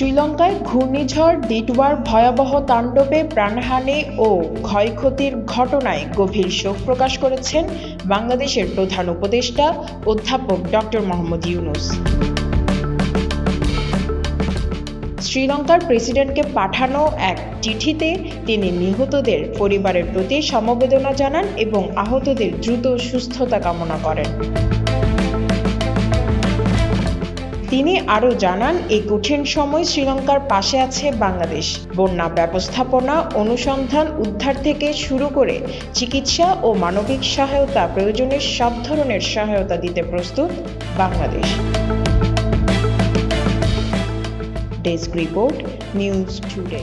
শ্রীলঙ্কায় ঘূর্ণিঝড়, ডিটওয়ার ভয়াবহ তাণ্ডবে প্রাণহানি ও ক্ষয়ক্ষতির ঘটনায় গভীর শোক প্রকাশ করেছেন বাংলাদেশের প্রধান উপদেষ্টা, অধ্যাপক ডক্টর মোহাম্মদ ইউনুস। শ্রীলঙ্কার প্রেসিডেন্টকে পাঠানো এক চিঠিতে তিনি নিহতদের পরিবারের প্রতি সমবেদনা জানান এবং আহতদের দ্রুত সুস্থতা কামনা করেন। তিনি আরও জানান, এই কঠিন সময় শ্রীলঙ্কার পাশে আছে বাংলাদেশ। বন্যা ব্যবস্থাপনা, অনুসন্ধান, উদ্ধার থেকে শুরু করে চিকিৎসা ও মানবিক সহায়তা প্রয়োজনে সব ধরনের সহায়তা দিতে প্রস্তুত Bangladesh. Desk report, news today.